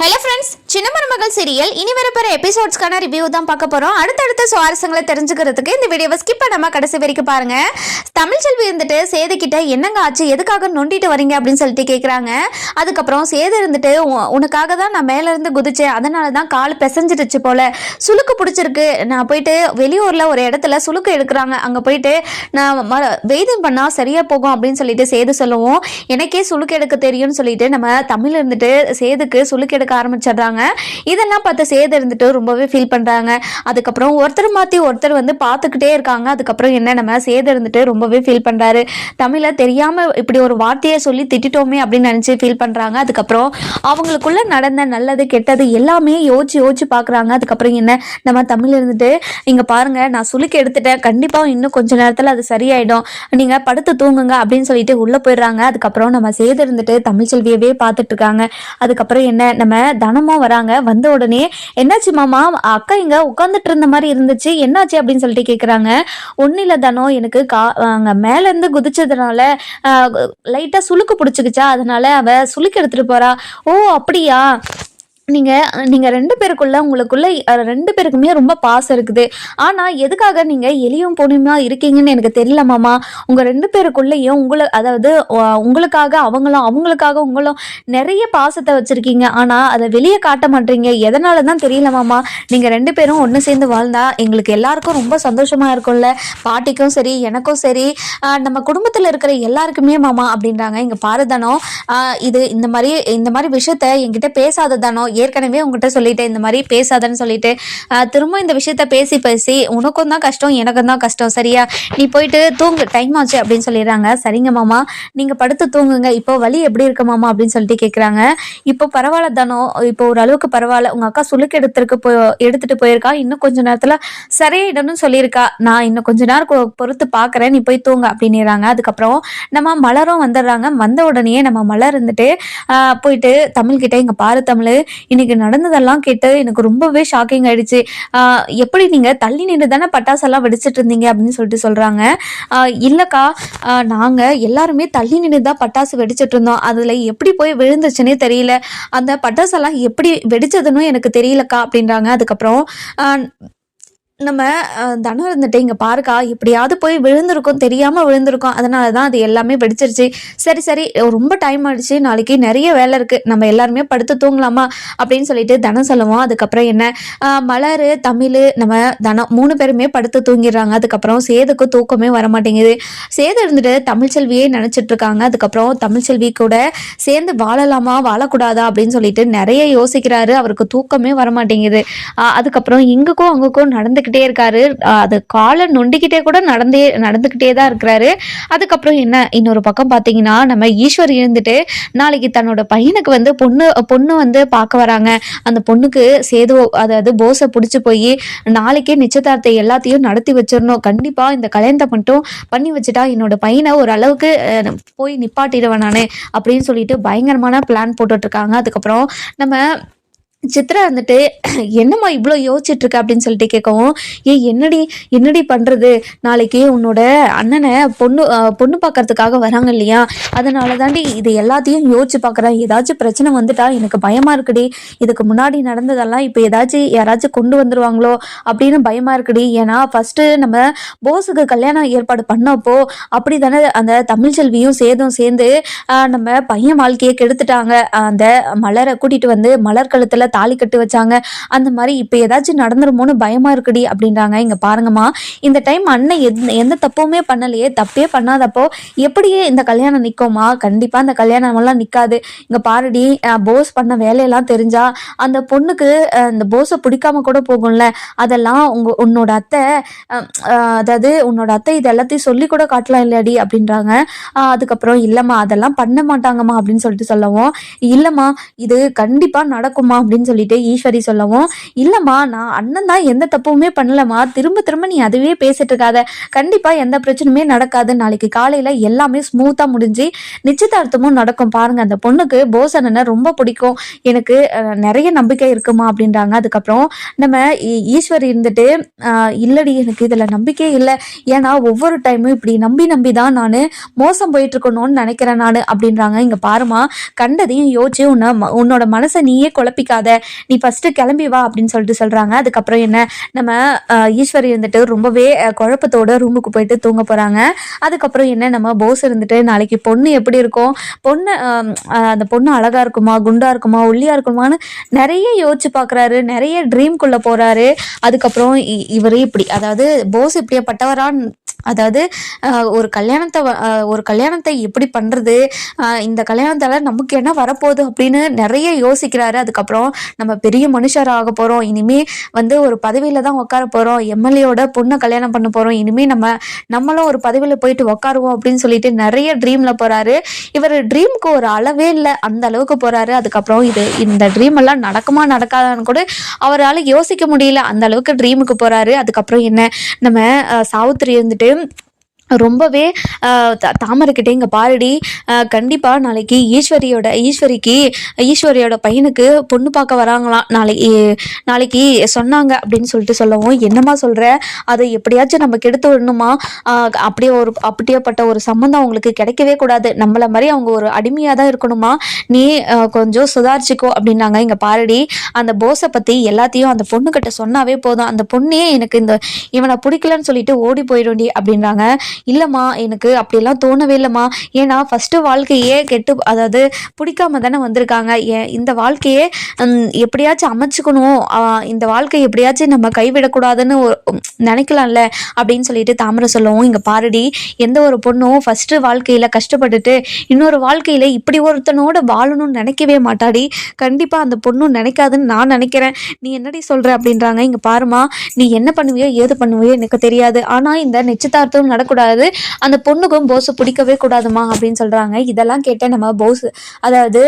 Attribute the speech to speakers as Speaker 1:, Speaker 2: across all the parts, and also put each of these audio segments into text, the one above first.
Speaker 1: Hello, friends சின்ன மருமகள் serial இனி வரப்போற எபிசோட்ஸ்க்கான ரிவ்யூ தான் பார்க்க போறோம். அடுத்தடுத்த சுவாரஸ்யங்களை தெரிஞ்சுக்கிறதுக்கு இந்த வீடியோவை ஸ்கிப் பண்ணாம கடைசி வரைக்கும் பாருங்க. தமிழ் செல்வி இருந்துட்டு சேதுக்கிட்ட என்னங்க ஆச்சு எதுக்காக நொண்டிட்டு வரீங்க அப்படின்னு சொல்லிட்டு கேட்குறாங்க அதுக்கப்புறம் சேது இருந்துட்டு "உ- உனக்காக தான் நான் மேல இருந்து குதிச்சேன். அதனால தான் கால் பிசைஞ்சிடுச்சு போல. சுளுக்கு பிடிச்சிருக்கு. நான் போயிட்டு வெளியூர்ல ஒரு இடத்துல சுளுக்கு எடுக்கிறாங்க. அங்க போயிட்டு நான் ம- வைத்தியம் பண்ணா சரியா போகும் அப்படின்னு சொல்லிட்டு சேது சொல்லுவோம். எனக்கே சுளுக்கு எடுக்க தெரியும்னு சொல்லிட்டு நம்ம தமிழ் இருந்துட்டு சேதுக்கு சுளுக்கு எடுக்க ஆரம்பிச்சிடுறாங்க. இதெல்லாம் பார்த்து சேது இருந்துட்டு ரொம்பவே ஃபீல் பண்ணுறாங்க அதுக்கப்புறம் ஒருத்தர் மாற்றி ஒருத்தர் வந்து பார்த்துக்கிட்டே இருக்காங்க. அதுக்கப்புறம் என்ன நம்ம சேது இருந்துட்டு ரொம்பவே ஃபீல் பண்ணுறாரு தமிழை தெரியாமல் இப்படி ஒரு வார்த்தையை சொல்லி திட்டிட்டோமே அப்படின்னு நினச்சி ஃபீல் பண்ணுறாங்க அதுக்கப்புறம் அவங்களுக்குள்ள நடந்த நல்லது கெட்டது எல்லாமே யோசிச்சு யோசிச்சு பார்க்குறாங்க. அதுக்கப்புறம் என்ன? நம்ம தமிழ் இருந்துட்டு இங்கே பாருங்க நான் சுளுக்கு எடுத்துட்டேன். கண்டிப்பாக இன்னும் கொஞ்ச நேரத்தில் அது சரியாயிடும். நீங்க படுத்து தூங்குங்க அப்படின்னு சொல்லிட்டு உள்ளே போயிடுறாங்க. அதுக்கப்புறம் நம்ம சேது இருந்துட்டு தமிழ் செல்வியவே பார்த்துட்டு இருக்காங்க. அதுக்கப்புறம் என்ன? நம்ம தனமும் வராங்க. வந்த உடனே என்னாச்சு மாமா? அக்கா இங்க உட்காந்துட்டு இருந்த மாதிரி இருந்துச்சு. என்னாச்சு? அப்படின்னு சொல்லிட்டு கேக்குறாங்க. ஒன்றும் இல்ல தானோ. எனக்கு கா அங்க மேல இருந்து குதிச்சதுனால லைட்டா சுளுக்கு பிடிச்சிக்கிச்சா. அதனால அவ சுளுக்கு எடுத்துட்டு போறா. ஓ அப்படியா? நீங்கள் நீங்கள் ரெண்டு பேருக்குள்ள உங்களுக்குள்ள ரெண்டு பேருக்குமே ரொம்ப பாசம் இருக்குது. ஆனால் எதுக்காக நீங்கள் எளியும் பொண்ணுமா இருக்கீங்கன்னு எனக்கு தெரியல மாமா. உங்கள் ரெண்டு பேருக்குள்ளேயும் உங்களை அதாவது உங்களுக்காக அவங்களும் அவங்களுக்காக உங்களும் நிறைய பாசத்தை வச்சுருக்கீங்க. ஆனால் அதை வெளியே காட்ட மாட்டீங்க. எதனால தான் தெரியல மாமா. நீங்கள் ரெண்டு பேரும் ஒன்று சேர்ந்து வாழ்ந்தா எங்களுக்கு எல்லாருக்கும் ரொம்ப சந்தோஷமாக இருக்கும்ல. பாட்டிக்கும் சரி எனக்கும் சரி. நம்ம குடும்பத்தில் இருக்கிற எல்லாருக்குமே மாமா அப்படின்றாங்க. எங்கள் பாரதானோ இது இந்த மாதிரி இந்த மாதிரி விஷயத்த என்கிட்ட பேசாததானோ ஏற்கனவே உங்ககிட்ட சொல்லிட்டேன் இந்த மாதிரி பேசாதன்னு சொல்லிட்டு. திரும்ப இந்த விஷயத்த பேசி பேசி உனக்கும் தான் கஷ்டம் எனக்கும் தான் கஷ்டம் சரியா? நீ போயிட்டு தூங்கு டைம் ஆச்சு அப்படின்னு சொல்லிடுறாங்க. சரிங்க மாமா நீங்க படுத்து தூங்குங்க. இப்போ வலி எப்படி இருக்கு மாமா அப்படின்னு சொல்லிட்டு கேட்குறாங்க இப்போ பரவாயில்ல தானோ? இப்போ ஒரு அளவுக்கு பரவாயில்ல. உங்க அக்கா சுளுக்கு எடுத்துருக்கு போ எடுத்துட்டு போயிருக்கா. இன்னும் கொஞ்ச நேரத்துல சரியாயிடும்னு சொல்லியிருக்கா. நான் இன்னும் கொஞ்ச நேரம் பொறுத்து பாக்குறேன். நீ போய் தூங்க அப்படின்னுறாங்க. அதுக்கப்புறம் நம்ம மலரும் வந்துடுறாங்க. வந்த உடனே நம்ம மலர் இருந்துட்டு ஆஹ், போயிட்டு தமிழ் கிட்ட இங்க பாரு தமிழ். இன்னைக்கு நடந்ததெல்லாம் கேட்டு எனக்கு ரொம்பவே ஷாக்கிங் ஆயிடுச்சு. எப்படி நீங்க தள்ளி நின்று தானே பட்டாசெல்லாம் வெடிச்சிட்டு இருந்தீங்க அப்படின்னு சொல்லிட்டு சொல்றாங்க. இல்லக்கா நாங்க எல்லாருமே தள்ளி நின்று தான் பட்டாசு வெடிச்சிட்டு இருந்தோம். அதுல எப்படி போய் விழுந்துச்சுன்னே தெரியல. அந்த பட்டாசெல்லாம் எப்படி வெடிச்சதுன்னு எனக்கு தெரியலக்கா அப்படின்றாங்க. அதுக்கப்புறம் நம்ம தனம் இருந்துட்டு இங்கே பாருக்கா எப்படியாவது போய் விழுந்திருக்கோம் தெரியாமல் விழுந்திருக்கோம். அதனால தான் அது எல்லாமே வெடிச்சிருச்சு. சரி சரி ரொம்ப டைம் ஆயிடுச்சு. நாளைக்கு நிறைய வேலை இருக்குது நம்ம எல்லாருமே படுத்து தூங்கலாமா? அப்படின்னு சொல்லிட்டு தனம் சொல்லுவோம் அதுக்கப்புறம் என்ன? மலர் தமிழ் நம்ம தனம் மூணு பேருமே படுத்து தூங்கிடுறாங்க. அதுக்கப்புறம் சேதுக்கு தூக்கமே வர மாட்டேங்குது. சேது இருந்துட்டு தமிழ்ச்செல்வியே நினச்சிட்டு இருக்காங்க. அதுக்கப்புறம் தமிழ்ச்செல்வி கூட சேர்ந்து வாழலாமா? வாழக்கூடாதா? அப்படின்னு சொல்லிட்டு நிறைய யோசிக்கிறாரு. அவருக்கு தூக்கமே வர மாட்டேங்குது. அதுக்கப்புறம் இங்குக்கும் அங்குக்கும் நடந்துக்கிட்டு இருக்காரு. அது காலை நொண்டிக்கிட்டே கூட நடந்தே நடந்துக்கிட்டே தான் இருக்கிறாரு. அதுக்கப்புறம் என்ன இன்னொரு பக்கம் பார்த்தீங்கன்னா நம்ம ஈஸ்வர் இருந்துட்டு நாளைக்கு தன்னோட பையனுக்கு வந்து பொண்ணு பொண்ணு வந்து பார்க்க வராங்க. அந்த பொண்ணுக்கு சேது அதாவது போஸை பிடிச்சி போய் நாளைக்கே நிச்சயதார்த்தை எல்லாத்தையும் நடத்தி வச்சிடணும். கண்டிப்பாக இந்த கல்யாணத்தை மட்டும் பண்ணி வச்சுட்டா என்னோட பையனை ஒரு அளவுக்கு போய் நிப்பாட்டிடுவேன் நான் அப்படின்னு சொல்லிட்டு பயங்கரமான பிளான் போட்டுட்ருக்காங்க அதுக்கப்புறம் நம்ம சித்ரா வந்துட்டு என்னம்மா இவ்வளோ யோசிச்சுட்டு இருக்க அப்படின்னு சொல்லிட்டு கேட்கவும் ஏ என்னடி என்னடி பண்ணுறது நாளைக்கு உன்னோட அண்ணனை பொண்ணு பொண்ணு பார்க்கறதுக்காக வராங்க இல்லையா? அதனால தாண்டி இது எல்லாத்தையும் யோசிச்சு பார்க்குறேன் ஏதாச்சும் பிரச்சனை வந்துட்டா எனக்கு பயமாக இருக்குடி. இதுக்கு முன்னாடி நடந்ததெல்லாம் இப்போ ஏதாச்சும் யாராச்சும் கொண்டு வந்துருவாங்களோ அப்படின்னு பயமாக இருக்குடி. ஏன்னா ஃபஸ்ட்டு நம்ம போஸுக்கு கல்யாணம் ஏற்பாடு பண்ணப்போ அப்படி தானே அந்த தமிழ்ச்செல்வியும் சேதும் சேர்ந்து நம்ம பையன் வாழ்க்கையை கெடுத்துட்டாங்க. அந்த மலரை கூட்டிட்டு வந்து மலர் கழுத்துல தாலி கட்டு வச்சாங்க. அந்த மாதிரி இப்போ ஏதாச்சும் நடந்துருமோன்னு பயமா இருக்குடி அப்படின்றாங்க. இங்க பாருங்கம்மா இந்த டைம் அண்ணன் எந்த எந்த தப்புமே பண்ணலையே. தப்பே பண்ணாதப்போ எப்படியே இந்த கல்யாணம் நிற்குமா கண்டிப்பா இந்த கல்யாணம் எல்லாம் நிற்காது இங்க பாருடி போஸ் பண்ண வேலையெல்லாம் தெரிஞ்சா அந்த பொண்ணுக்கு இந்த போஸை பிடிக்காம கூட போகும்ல. அதெல்லாம் உங்க உன்னோட அத்தை அதாவது உன்னோட அத்தை இது எல்லாத்தையும் சொல்லி கூட காட்டலாம் இல்லையாடி அப்படின்றாங்க. அதுக்கப்புறம் இல்லைம்மா அதெல்லாம் பண்ண மாட்டாங்கம்மா அப்படின்னு சொல்லிட்டு சொல்லவும் இல்லைம்மா இது கண்டிப்பாக நடக்குமா அப்படின்னு அப்படின்னு சொல்லிட்டு ஈஸ்வரி சொல்லவும் இல்லைம்மா நான் அண்ணன் தான் எந்த தப்புமே பண்ணலம்மா. திரும்ப திரும்ப நீ அதுவே பேசிட்டு இருக்காத. கண்டிப்பாக எந்த பிரச்சனையுமே நடக்காது. நாளைக்கு காலையில் எல்லாமே ஸ்மூத்தாக முடிஞ்சு நிச்சயதார்த்தமும் நடக்கும். பாருங்க அந்த பொண்ணுக்கு போஸ் அண்ணனை ரொம்ப பிடிக்கும். எனக்கு நிறைய நம்பிக்கை இருக்குமா? அப்படின்றாங்க. அதுக்கப்புறம் நம்ம ஈஸ்வரி இருந்துட்டு இல்லடி எனக்கு இதில் நம்பிக்கையே இல்லை. ஏன்னா ஒவ்வொரு டைமும் இப்படி நம்பி நம்பி தான் நான் மோசம் போயிட்டு இருக்கணும்னு நினைக்கிறேன் நான். அப்படின்றாங்க. இங்கே பாருமா கண்டதையும் யோசிச்சு உன்னை ம- உன்னோட மனசை நீயே குழப்பிக்காத. நீ ஃபஸ்ட்டு கிளம்பி வா அப்படின்னு சொல்லிட்டு சொல்கிறாங்க அதுக்கப்புறம் என்ன? நம்ம ஈஸ்வரி இருந்துட்டு ரொம்பவே குழப்பத்தோட ரூமுக்கு போயிட்டு தூங்க போகிறாங்க அதுக்கப்புறம் என்ன? நம்ம போஸ் இருந்துட்டு நாளைக்கு பொண்ணு எப்படி இருக்கும்? பொண்ணு அந்த பொண்ணு அழகா இருக்குமா? குண்டாக இருக்குமா? ஒல்லியாக இருக்குமான்னு நிறைய யோசிச்சு பார்க்குறாரு நிறைய ட்ரீம்குள்ளே போகிறாரு அதுக்கப்புறம் இ- இப்படி அதாவது போஸ் இப்படியே பட்டவரான் அதாவது ஒரு கல்யாணத்தை ஒரு கல்யாணத்தை எப்படி பண்ணுறது இந்த கல்யாணத்தால் நமக்கு என்ன வரப்போகுது அப்படின்னு நிறைய யோசிக்கிறாரு. அதுக்கப்புறம் நம்ம பெரிய மனுஷர் ஆக போகிறோம் இனிமே வந்து ஒரு பதவியில் தான் உட்கார போகிறோம் எம்எல்ஏவோட பொண்ணை கல்யாணம் பண்ண போகிறோம் இனிமேல் நம்ம நம்மளும் ஒரு பதவியில் போயிட்டு உட்காருவோம் அப்படின்னு சொல்லிட்டு நிறைய ட்ரீமில் போகிறாரு இவர் ட்ரீம்க்கு ஒரு அளவே இல்லை. அந்த அளவுக்கு போகிறாரு அதுக்கப்புறம் இது இந்த ட்ரீம் எல்லாம் நடக்குமா நடக்காதான்னு கூட அவரால் யோசிக்க முடியல. அந்த அளவுக்கு ட்ரீமுக்கு போகிறாரு அதுக்கப்புறம் என்ன நம்ம சாவுத்திரி இருந்துட்டு David ரொம்பவே தாமரைக்கிட்டே இங்கே பாருடி. கண்டிப்பாக நாளைக்கு ஈஸ்வரியோட ஈஸ்வரிக்கு ஈஸ்வரியோட பையனுக்கு பொண்ணு பார்க்க வராங்களாம். நாளைக்கு நாளைக்கு சொன்னாங்க அப்படின்னு சொல்லிட்டு சொல்லவும் என்னம்மா சொல்கிற அதை எப்படியாச்சும் நம்ம கெடுத்து விடணுமா? அப்படியே ஒரு அப்படியேப்பட்ட ஒரு சம்மந்தம் அவங்களுக்கு கிடைக்கவே கூடாது. நம்மளை மாதிரி அவங்க ஒரு அடிமையாக தான் இருக்கணுமா? நீ கொஞ்சம் சுதாரிச்சுக்கோ அப்படின்னாங்க இங்கே பாருடி. அந்த போஸை பற்றி எல்லாத்தையும் அந்த பொண்ணுக்கிட்ட சொன்னாவே போதும். அந்த பொண்ணே எனக்கு இந்த இவனை பிடிக்கலன்னு சொல்லிட்டு ஓடி போயிடும்டி அப்படின்றாங்க இல்லைம்மா எனக்கு அப்படிலாம் தோணவே இல்லைம்மா. ஏன்னா ஃபஸ்ட்டு வாழ்க்கையே கெட்டு அதாவது பிடிக்காம தானே வந்திருக்காங்க. ஏன் இந்த வாழ்க்கையே எப்படியாச்சும் அமைச்சுக்கணும். இந்த வாழ்க்கை எப்படியாச்சும் நம்ம கைவிடக்கூடாதுன்னு நினைக்கலாம்ல அப்படின்னு சொல்லிட்டு தாமரை சொல்லவும் இங்கே பாருடி. எந்த ஒரு பொண்ணும் ஃபஸ்ட்டு வாழ்க்கையில் கஷ்டப்பட்டுட்டு இன்னொரு வாழ்க்கையில் இப்படி ஒருத்தனோட வாழணும்னு நினைக்கவே மாட்டாடி. கண்டிப்பாக அந்த பொண்ணும் நினைக்காதுன்னு நான் நினைக்கிறேன். நீ என்னடி சொல்கிற அப்படின்றாங்க. இங்கே பாருமா நீ என்ன பண்ணுவியோ ஏது பண்ணுவியோ எனக்கு தெரியாது. ஆனால் இந்த நிச்சயதார்த்தம் நடக்கூடாது. அந்த பொண்ணுக்கும் போஸை பிடிக்கவே கூடாதுமா அப்படின்னு சொல்கிறாங்க இதெல்லாம் கேட்ட நம்ம போஸ் அதாவது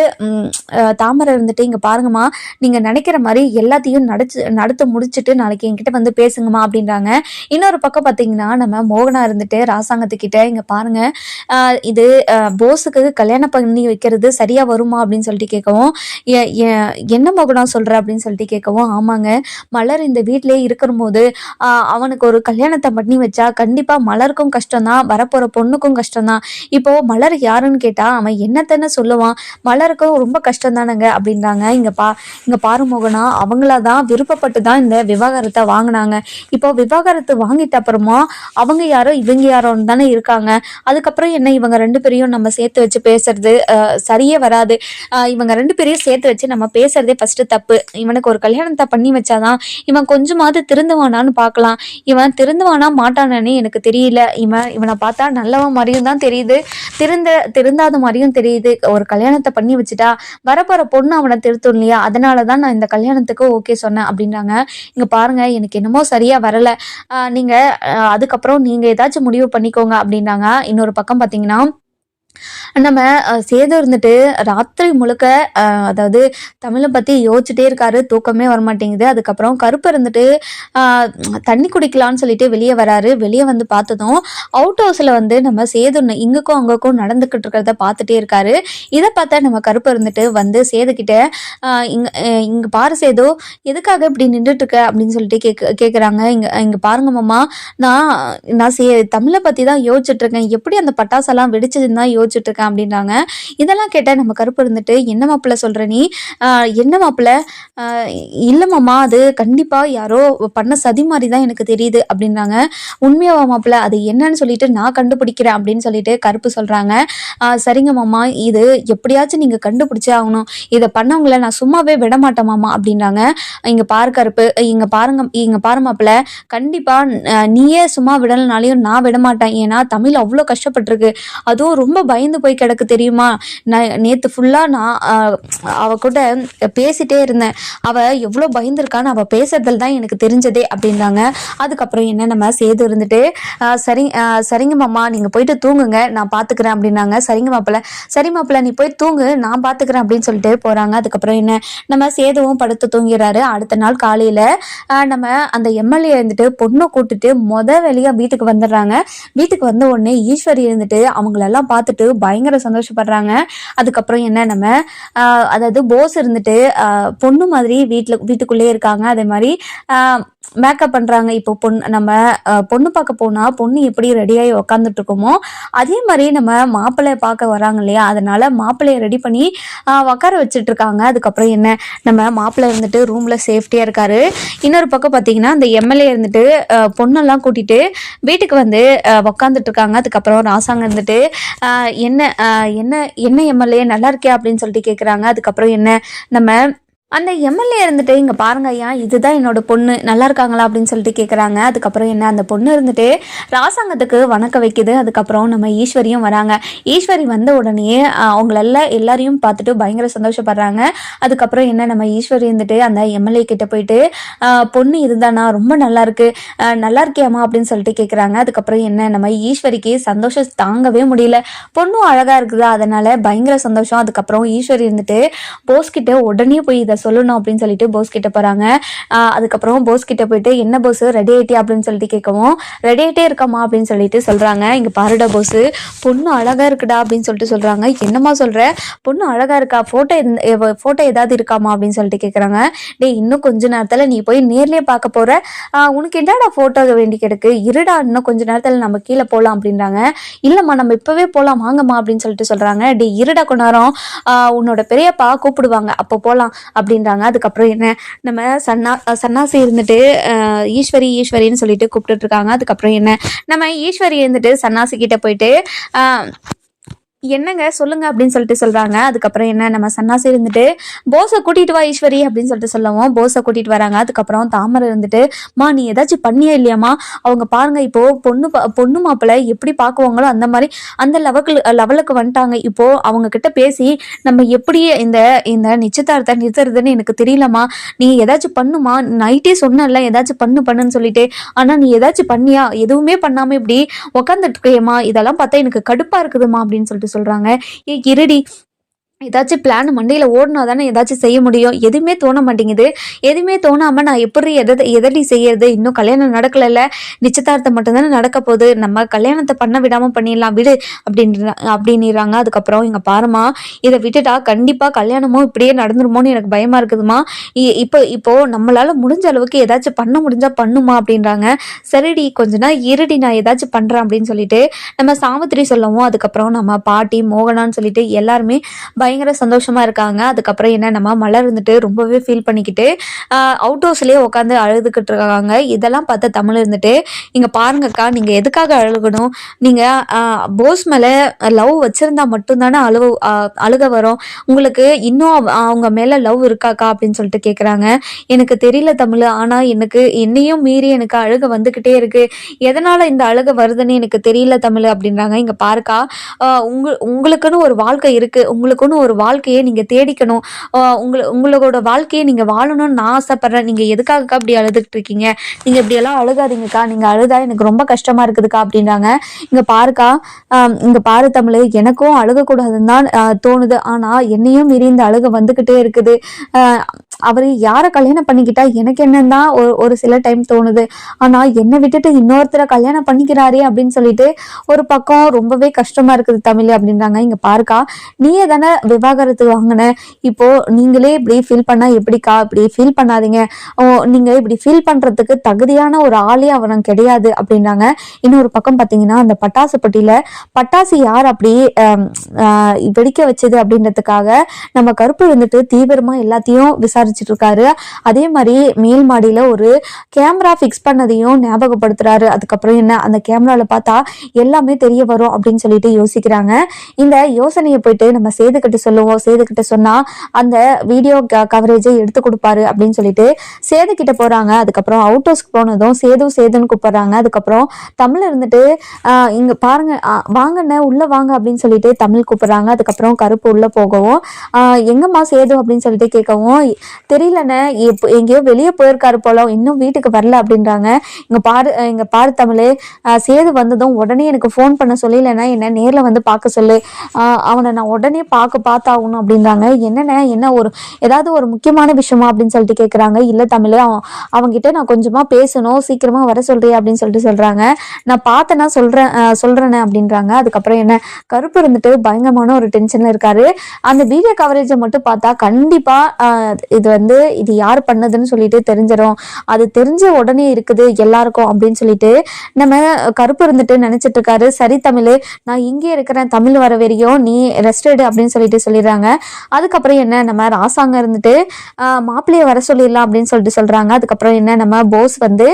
Speaker 1: தாமரை இருந்துட்டு இங்கே பாருங்கம்மா நீங்கள் நினைக்கிற மாதிரி எல்லாத்தையும் நடச்சு நடத்த முடிச்சுட்டு நாளைக்கு என்கிட்ட வந்து பேசுங்கம்மா அப்படின்றாங்க. இன்னொரு பக்கம் பார்த்தீங்கன்னா நம்ம மோகனா இருந்துட்டு ராசாங்கத்துக்கிட்ட இங்கே பாருங்க இது போஸுக்கு கல்யாணம் பண்ணி வைக்கிறது சரியாக வருமா? அப்படின்னு சொல்லிட்டு கேட்கவும் என்ன மோகனா சொல்கிற அப்படின்னு சொல்லிட்டு கேட்கவும் ஆமாங்க மலர் இந்த வீட்டிலே இருக்கிற போது அவனுக்கு ஒரு கல்யாணத்தை பண்ணி வச்சா கண்டிப்பாக மலருக்கும் கஷ்டம் கஷ்டம்தான் வரப்போற பொண்ணுக்கும் கஷ்டம்தான். இப்போ மலர் யாருன்னு கேட்டா அவன் என்னத்தன்னு சொல்லுவான். மலருக்கும் ரொம்ப கஷ்டம் தானுங்க அப்படின்றாங்க. இங்க பா இங்க பாருமோகனா அவங்களா தான் விருப்பப்பட்டு தான் இந்த விவாகரத்தை வாங்கினாங்க. இப்போ விவாகரத்து வாங்கிட்ட அப்புறமா அவங்க யாரோ இவங்க யாரோன்னு தானே இருக்காங்க. அதுக்கப்புறம் என்ன இவங்க ரெண்டு பேரையும் நம்ம சேர்த்து வச்சு பேசுறது சரியே வராது. இவங்க ரெண்டு பேரையும் சேர்த்து வச்சு நம்ம பேசுறதே ஃபர்ஸ்ட் தப்பு. இவனுக்கு ஒரு கல்யாணத்தை பண்ணி வச்சாதான் இவன் கொஞ்சமாவது திருந்துவானான்னு பார்க்கலாம். இவன் திருந்துவானா மாட்டானே எனக்கு தெரியல. இவன் இவனை பார்த்தா நல்லவன் மாதிரியும் தான் தெரியுது. திருந்த திருந்தாத மாதிரியும் தெரியுது. ஒரு கல்யாணத்தை பண்ணி வச்சுட்டா வரப்போற பொண்ணு அவனை திருத்தும் இல்லையா? அதனால தான் நான் இந்த கல்யாணத்துக்கு ஓகே சொன்னேன் அப்படின்றாங்க. இங்க பாருங்க எனக்கு என்னமோ சரியா வரல. ஆஹ் நீங்க அதுக்கப்புறம் நீங்க ஏதாச்சும் முடிவு பண்ணிக்கோங்க அப்படின்னாங்க இன்னொரு பக்கம் பாத்தீங்கன்னா நம்ம சேது இருந்துட்டு ராத்திரி முழுக்க அதாவது தமிழை பற்றி யோசிச்சுட்டே இருக்காரு தூக்கமே வரமாட்டேங்குது. அதுக்கப்புறம் கருப்பு இருந்துட்டு தண்ணி குடிக்கலான்னு சொல்லிட்டு வெளியே வராரு. வெளியே வந்து பார்த்ததும் அவுட் ஹவுஸில் வந்து நம்ம சேது ந- இங்குக்கும் அங்குக்கும் நடந்துக்கிட்டு இருக்கிறத பார்த்துட்டே இருக்காரு. இதை பார்த்தா நம்ம கருப்பு இருந்துட்டு வந்து சேதுக்கிட்ட இங்கே இங்க இங்க பாரு சேது எதுக்காக இப்படி நின்றுட்டு இருக்க அப்படின்னு சொல்லிட்டு கேட்க கேட்குறாங்க இங்க இங்க பாருங்க மாமா நான் நான் சே தமிழை பற்றி தான் யோசிச்சுட்டு இருக்கேன். எப்படி அந்த பட்டாசெல்லாம் வெடிச்சதுன்னு தான் யோசிச்சுட்டு இருக்கேன் அப்படின்றாங்க. இதெல்லாம் கேட்டால் நம்ம கருப்பு இருந்துட்டு என்ன மாப்பிள்ள சொல்கிற நீ? என்ன மாப்பிள்ள? ஆஹ் அது கண்டிப்பாக யாரோ பண்ண சதி மாதிரி தான் எனக்கு தெரியுது அப்படின்றாங்க. உண்மையாவா மாப்பிள்ள? அது என்னன்னு சொல்லிட்டு நான் கண்டுபிடிக்கிறேன் அப்படின்னு சொல்லிட்டு கருப்பு சொல்கிறாங்க சரிங்க மாமா. இது எப்படியாச்சும் நீங்கள் கண்டுபிடிச்சே ஆகணும். இதை பண்ணவங்கள நான் சும்மாவே விட மாட்டேன் மாமா அப்படின்றாங்க. இங்கே பாரு கருப்பு. இங்கே பாருங்க இங்கே பாரு மாப்பிள்ள. கண்டிப்பாக நீயே சும்மா விடலைனாலையும் நான் விட மாட்டேன். ஏன்னா தமிழ் அவ்வளோ கஷ்டப்பட்டிருக்கு. அதுவும் ரொம்ப பயந்து போய் கிடக்கு தெரியுமா? நான் நேற்று ஃபுல்லாக நான் அவ கூட பேசிட்டே இருந்தேன். அவ எவ்வளோ பயந்துருக்கான்னு அவ பேசுறதுல தான் எனக்கு தெரிஞ்சதே அப்படின்றாங்க அதுக்கப்புறம் என்ன நம்ம சேது இருந்துட்டு சரி சரிங்க மாமா நீங்க போயிட்டு தூங்குங்க நான் பாத்துக்கிறேன் அப்படின்னாங்க. சரிங்க மாப்பிள்ள சரி மாப்பிள்ள நீ போய் தூங்கு நான் பாத்துக்கிறேன் அப்படின்னு சொல்லிட்டு போறாங்க. அதுக்கப்புறம் என்ன நம்ம சேதுவும் படுத்து தூங்கிறாரு. அடுத்த நாள் காலையில நம்ம அந்த எம்எல்ஏ இருந்துட்டு பொண்ணை கூட்டிட்டு மொத வெளியா வீட்டுக்கு வந்துடுறாங்க. வீட்டுக்கு வந்த உடனே ஈஸ்வரி இருந்துட்டு அவங்களெல்லாம் பார்த்துட்டு பயங்கர சந்தோஷப்படுறாங்க. அதுக்கப்புறம் என்ன நம்ம அதாவது போஸ் இருந்துட்டு ஆஹ், பொண்ணு மாதிரி வீட்டில் வீட்டுக்குள்ளேயே இருக்காங்க. அதே மாதிரி மேக்கப் பண்ணுறாங்க இப்போ பொண்ணு நம்ம பொண்ணு பார்க்க போனால் பொண்ணு எப்படி ரெடியாகி உக்காந்துட்டு இருக்கோமோ அதே மாதிரி நம்ம மாப்பிள்ளைய பார்க்க வராங்க இல்லையா? அதனால மாப்பிள்ளைய ரெடி பண்ணி உக்கார உட்கார வச்சுட்டு இருக்காங்க அதுக்கப்புறம் என்ன? நம்ம மாப்பிள்ளை இருந்துட்டு ரூமில் சேஃப்டியாக இருக்காரு. இன்னொரு பக்கம் பார்த்தீங்கன்னா அந்த எம்எல்ஏ இருந்துட்டு பொண்ணெல்லாம் கூட்டிட்டு வீட்டுக்கு வந்து உக்காந்துட்டு இருக்காங்க அதுக்கப்புறம் ராசாங்க இருந்துட்டு என்ன என்ன என்ன எம்எல்ஏ நல்லா இருக்கியா? அப்படின்னு சொல்லிட்டு கேட்குறாங்க அதுக்கப்புறம் என்ன? நம்ம அந்த எம்எல்ஏ இருந்துட்டு இங்கே பாருங்க ஐயா இதுதான் என்னோட பொண்ணு. நல்லா இருக்காங்களா? அப்படின்னு சொல்லிட்டு கேட்குறாங்க அதுக்கப்புறம் என்ன அந்த பொண்ணு இருந்துட்டு ராசாங்கத்துக்கு வணக்கம் வைக்குது. அதுக்கப்புறம் நம்ம ஈஸ்வரியும் வராங்க. ஈஸ்வரி வந்த உடனே ஆஹ், அவங்களெல்லாம் எல்லாரையும் பார்த்துட்டு பயங்கர சந்தோஷப்படுறாங்க. அதுக்கப்புறம் என்ன நம்ம ஈஸ்வரி இருந்துட்டு அந்த எம்எல்ஏ கிட்ட போயிட்டு பொண்ணு இதுதானா? ரொம்ப நல்லா இருக்கு. நல்லா இருக்கியாமா அப்படின்னு சொல்லிட்டு கேட்குறாங்க அதுக்கப்புறம் என்ன நம்ம ஈஸ்வரிக்கு சந்தோஷம் தாங்கவே முடியல. பொண்ணும் அழகா இருக்குதா? அதனால பயங்கர சந்தோஷம். அதுக்கப்புறம் ஈஸ்வரி இருந்துட்டு போஸ் கிட்ட உடனே போய் இதை சொல்லணும் அப்படின்னு சொல்லிட்டு போஸ் கிட்ட போறாங்க. அதுக்கப்புறம் போஸ் கிட்ட போயிட்டு என்ன போஸ் ரெடி ஆயிட்டியா? அப்படின்னு சொல்லிட்டு கேட்கவும் ரெடி ஆயிட்டே இருக்கமா அப்படின்னு சொல்லிட்டு சொல்றாங்க. இங்க பாருடா போஸ் பொண்ணு அழகா இருக்குடா அப்படின்னு சொல்லிட்டு சொல்றாங்க. என்னம்மா சொல்ற? பொண்ணு அழகா இருக்கா? போட்டோ போட்டோ ஏதாவது இருக்காமா அப்படின்னு சொல்லிட்டு கேட்குறாங்க டேய் இன்னும் கொஞ்ச நேரத்துல நீ போய் நேர்லயே பார்க்க போற. உனக்கு என்னடா போட்டோ வேண்டி கிடக்கு? இருடா இன்னும் கொஞ்ச நேரத்துல நம்ம கீழே போலாம் அப்படின்றாங்க. இல்லம்மா நம்ம இப்பவே போலாம் வாங்கம்மா அப்படின்னு சொல்லிட்டு சொல்றாங்க. டேய் இருடா கொண்டாரம் நேரம். உன்னோட பெரியப்பா கூப்பிடுவாங்க. அப்போ போலாம் அப்படின்றாங்க. அதுக்கப்புறம் என்ன நம்ம சன்னா சன்னாசி இருந்துட்டு ஈஸ்வரி ஈஸ்வரின்னு சொல்லிட்டு கூப்பிட்டுட்டு இருக்காங்க. அதுக்கப்புறம் என்ன நம்ம ஈஸ்வரி இருந்துட்டு சன்னாசி கிட்ட போயிட்டு என்னங்க சொல்லுங்க அப்படின்னு சொல்லிட்டு சொல்றாங்க. அதுக்கப்புறம் என்ன நம்ம சன்னாசி இருந்துட்டு போஸை கூட்டிட்டு வா ஈஸ்வரி அப்படின்னு சொல்லிட்டு சொல்லவும். போஸை கூட்டிட்டு வராங்க. அதுக்கப்புறம் தாமரை இருந்துட்டு மா நீ ஏதாச்சும் பண்ணியே இல்லையாம்மா? அவங்க பாருங்க இப்போ பொண்ணு பா- பொண்ணு மாப்பிள்ளை எப்படி பார்க்குவாங்களோ அந்த மாதிரி அந்த லெவலுக்கு லெவலுக்கு வந்துட்டாங்க. இப்போ அவங்க கிட்ட பேசி நம்ம எப்படி இந்த இந்த நிச்சயதார்த்தத்தை நிறுத்துறதுன்னு எனக்கு தெரியலம்மா. நீ ஏதாச்சும் பண்ணுமா? நைட்டே சொன்னல ஏதாச்சும் பண்ணு பண்ணுன்னு சொல்லிட்டு. ஆனா நீ ஏதாச்சும் பண்ணியா? எதுவுமே பண்ணாம இப்படி உக்காந்துட்டு இருக்கியேம்மா. இதெல்லாம் பார்த்தா எனக்கு கடுப்பா இருக்குதுமா அப்படின்னு சொல்லிட்டு சொல்றாங்க. ஏ இருடி ஏதாச்சும் பிளான் மண்டையில் ஓடினா தானே ஏதாச்சும் செய்ய முடியும். எதுவுமே தோண மாட்டேங்குது. எதுவுமே தோணாமல் நான் எப்படி எதை எதடி செய்யறது? இன்னும் கல்யாணம் நடக்கலைல்ல. நிச்சயதார்த்தம் மட்டும்தானே நடக்க போகுது. நம்ம கல்யாணத்தை பண்ண விடாமல் பண்ணிடலாம். விடு அப்படின்ற அப்படின்றாங்க அதுக்கப்புறம் எங்கள் பாருமா இதை விட்டுட்டா கண்டிப்பாக கல்யாணமும் இப்படியே நடந்துருமோன்னு எனக்கு பயமாக இருக்குதுமா இ- இப்போ இப்போது நம்மளால் முடிஞ்ச அளவுக்கு ஏதாச்சும் பண்ண முடிஞ்சால் பண்ணுமா அப்படின்றாங்க. சரிடி கொஞ்ச நாள் இருடி நான் ஏதாச்சும் பண்ணுறேன் அப்படின்னு சொல்லிட்டு நம்ம சாவித்திரி சொல்லவும் அதுக்கப்புறம் நம்ம பாட்டி மோகனான்னு சொல்லிட்டு எல்லாருமே பயங்கர சந்தோஷமா இருக்காங்க. அதுக்கப்புறம் என்ன நம்ம மலர் இருந்துட்டு ரொம்பவே ஃபீல் பண்ணிக்கிட்டு அவுட் ஹவுஸ்லேயே உட்காந்து அழுதுகிட்டு இருக்காங்க. இதெல்லாம் பார்த்த தமிழ் இருந்துட்டு இங்கே பாருங்கக்கா நீங்கள் எதுக்காக அழுகணும்? நீங்கள் போஸ் மேலே லவ் வச்சுருந்தா மட்டும்தானே அழுவு அழுக வரும். உங்களுக்கு இன்னும் அவங்க மேலே லவ் இருக்காக்கா? அப்படின்னு சொல்லிட்டு கேட்குறாங்க எனக்கு தெரியல தமிழ் ஆனால் எனக்கு என்னையும் மீறி எனக்கு அழுக வந்துக்கிட்டே இருக்கு. எதனால் இந்த அழுக வருதுன்னு எனக்கு தெரியல தமிழ் அப்படின்றாங்க. இங்கே பாருக்கா உங்க உங்களுக்குன்னு ஒரு வாழ்க்கை இருக்குது உங்களுக்குன்னு ஒரு வாழ்க்கையை நீங்கள் தேடிக்கணும். உங்களை உங்கள உங்களோட வாழ்க்கையை நீங்கள் வாழணும்னு நான் ஆசைப்படுறேன். நீங்கள் எதுக்காகக்கா இப்படி அழுதுகிட்டு இருக்கீங்க? நீங்கள் இப்படியெல்லாம் அழுகாதீங்கக்கா. நீங்கள் அழுதா எனக்கு ரொம்ப கஷ்டமா இருக்குதுக்கா அப்படின்றாங்க. இங்கே பாருக்கா இங்கே பாரு தமிழ் எனக்கும் அழுகக்கூடாதுன்னு தான் தோணுது. ஆனால் என்னையும் மீறி இந்த அழுக வந்துக்கிட்டே இருக்குது. அவர் யாரை கல்யாணம் பண்ணிக்கிட்டா எனக்கு என்னன்னு ஒரு ஒரு சில டைம் தோணுது. ஆனால் என்னை விட்டுட்டு இன்னொருத்தரை கல்யாணம் பண்ணிக்கிறாரே அப்படின்னு சொல்லிட்டு ஒரு பக்கம் ரொம்பவே கஷ்டமா இருக்குது தமிழ் அப்படின்றாங்க. இங்க பாருக்கா நீயே தானே விவாகரத்து வாங்கின. இப்போ நீங்களே இப்படி ஃபீல் பண்ணா எப்படிக்கா? இப்படி ஃபீல் பண்ணாதீங்க. ஓ, நீங்க இப்படி ஃபீல் பண்றதுக்கு தகுதியான ஒரு ஆளே அவரம் கிடையாது அப்படின்றாங்க. இன்னொரு பக்கம் பார்த்தீங்கன்னா அந்த பட்டாசு பட்டியில பட்டாசு யார் அப்படி வெடிக்க வச்சது அப்படின்றதுக்காக நம்ம கருப்பு வந்துட்டு தீவிரமா எல்லாத்தையும் விசாரிச்சுட்டு இருக்காரு அதே மாதிரி மேல் மாடியில் ஒரு கேமரா ஃபிக்ஸ் பண்ணதையும் ஞாபகப்படுத்துறாரு. அதுக்கப்புறம் என்ன அந்த கேமராவில் பார்த்தா எல்லாமே தெரிய வரும் அப்படின்னு சொல்லிட்டு யோசிக்கிறாங்க. இந்த யோசனையை போயிட்டு நம்ம சேதுக்கிட்ட சொல்லுவோம். சேதுக்கிட்ட சொன்னால் அந்த வீடியோ கவரேஜை எடுத்து கொடுப்பாரு அப்படின்னு சொல்லிட்டு சேது கிட்ட அதுக்கப்புறம் அவுட் ஹவுஸ்க்கு போனதும் சேது சேதுன்னு கூப்பிட்றாங்க. அதுக்கப்புறம் தமிழ் இருந்துட்டு இங்கே பாருங்க வாங்கண்ண வாங்கண்ணே வாங்க அப்படின்னு சொல்லிட்டு தமிழ் கூப்பிட்றாங்க. அதுக்கப்புறம் கருப்பு உள்ளே போகவும் எங்கம்மா சேது? அப்படின்னு சொல்லிட்டு கேட்கவும் தெரியலண்ணே. இப்போ எங்கேயோ வெளியே போயிருக்காரு போல. இன்னும் வீட்டுக்கு வரல அப்படின்றாங்க. இங்கே பாரு இங்கே பாரு தமிழ். சேது வந்ததும் உடனே எனக்கு ஃபோன் பண்ண சொல்லலைன்னா என்ன நேரில் வந்து பார்க்க சொல்லு. அவனை நான் உடனே பார்க்க பார்த்தாகணும் அப்படின்றாங்க. என்னண்ணே என்ன ஒரு ஏதாவது ஒரு முக்கியமான விஷயமா அப்படின்னு சொல்லிட்டு கேட்குறாங்க இல்லை தமிழ் அவன் அவங்ககிட்ட நான் கொஞ்சமாக பேசணும் சீக்கிரமாக வர சொல்கிறேன் அப்படின்னு சொல்லிட்டு சொல்கிறாங்க நான் பார்த்தேன்னா சொல்கிறேன் சொல்கிறேன்னு அப்படின்றாங்க. அதுக்கப்புறம் என்ன கருப்பு இருந்துட்டு பயங்கரமான ஒரு டென்ஷனில் இருக்காரு. அந்த வீடியோ கவரேஜை மட்டும் பார்த்தா கண்டிப்பாக இது வந்து இது யார் பண்ணதுன்னு சொல்லிட்டு தெரிஞ்சிடும் அது தெரிஞ்ச உடனே இருக்குது எல்லாருக்கும் அப்படின்னு சொல்லிட்டு நம்ம கருப்பு இருந்துட்டு நினைச்சிட்டு இருக்காரு. சரி தமிழ் நான் இங்கே இருக்கிறேன் தமிழ் வர வரையும் நீ ரெஸ்ட் எடு அப்படின்னு சொல்லிட்டு சொல்லிடுறாங்க. அதுக்கப்புறம் என்ன நம்ம ராசாங்க இருந்துட்டு மாப்பிள்ளைய வர சொல்லிடலாம் அப்படின்னு சொல்லிட்டு சொல்றாங்க. அதுக்கப்புறம் என்ன நம்ம போஸ் வந்து